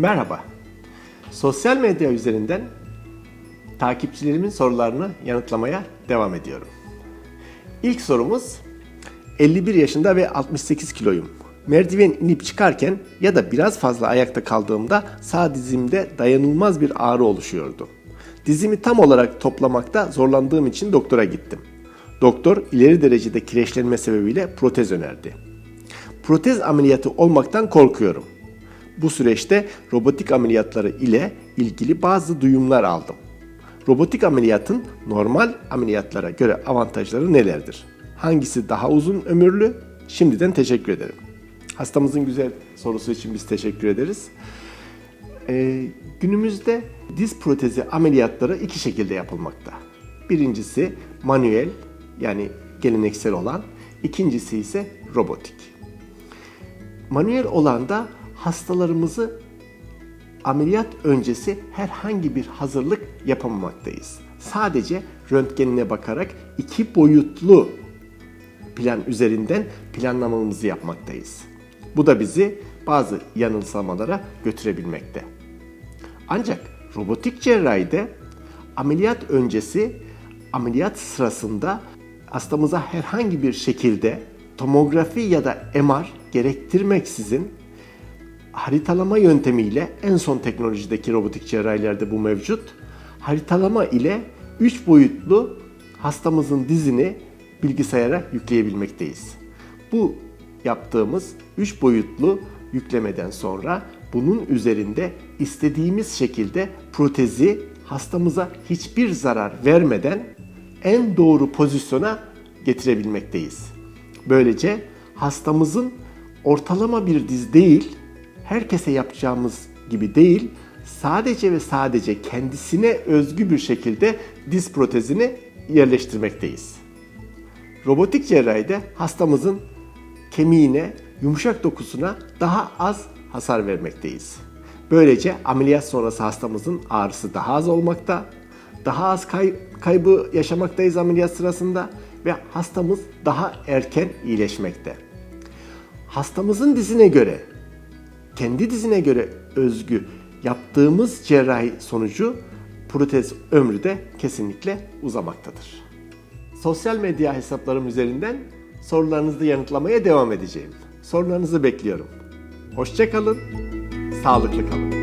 Merhaba. Sosyal medya üzerinden takipçilerimin sorularını yanıtlamaya devam ediyorum. İlk sorumuz 51 yaşında ve 68 kiloyum. Merdiven inip çıkarken ya da biraz fazla ayakta kaldığımda sağ dizimde dayanılmaz bir ağrı oluşuyordu. Dizimi tam olarak toplamakta zorlandığım için doktora gittim. Doktor ileri derecede kireçlenme sebebiyle protez önerdi. Protez ameliyatı olmaktan korkuyorum. Bu süreçte robotik ameliyatları ile ilgili bazı duyumlar aldım. Robotik ameliyatın normal ameliyatlara göre avantajları nelerdir? Hangisi daha uzun ömürlü? Şimdiden teşekkür ederim. Hastamızın güzel sorusu için biz teşekkür ederiz. Ee, günümüzde diz protezi ameliyatları iki şekilde yapılmakta. Birincisi manuel yani geleneksel olan, ikincisi ise robotik. Manuel olanda hastalarımızı ameliyat öncesi herhangi bir hazırlık yapamamaktayız. Sadece röntgenine bakarak iki boyutlu plan üzerinden planlamamızı yapmaktayız. Bu da bizi bazı yanılsamalara götürebilmekte. Ancak robotik cerrahide ameliyat öncesi ameliyat sırasında hastamıza herhangi bir şekilde tomografi ya da MR gerektirmeksizin haritalama yöntemiyle en son teknolojideki robotik cerrahilerde bu mevcut. Haritalama ile 3 boyutlu hastamızın dizini bilgisayara yükleyebilmekteyiz. Bu yaptığımız 3 boyutlu yüklemeden sonra bunun üzerinde istediğimiz şekilde protezi hastamıza hiçbir zarar vermeden en doğru pozisyona getirebilmekteyiz. Böylece hastamızın ortalama bir diz değil, herkese yapacağımız gibi değil, sadece ve sadece kendisine özgü bir şekilde diz protezini yerleştirmekteyiz. Robotik cerrahide hastamızın kemiğine, yumuşak dokusuna daha az hasar vermekteyiz. Böylece ameliyat sonrası hastamızın ağrısı daha az olmakta, daha az kay- kaybı yaşamaktayız ameliyat sırasında ve hastamız daha erken iyileşmekte. Hastamızın dizine göre, kendi dizine göre özgü yaptığımız cerrahi sonucu protez ömrü de kesinlikle uzamaktadır. Sosyal medya hesaplarım üzerinden sorularınızı yanıtlamaya devam edeceğim. Sorularınızı bekliyorum. Hoşçakalın, sağlıklı kalın.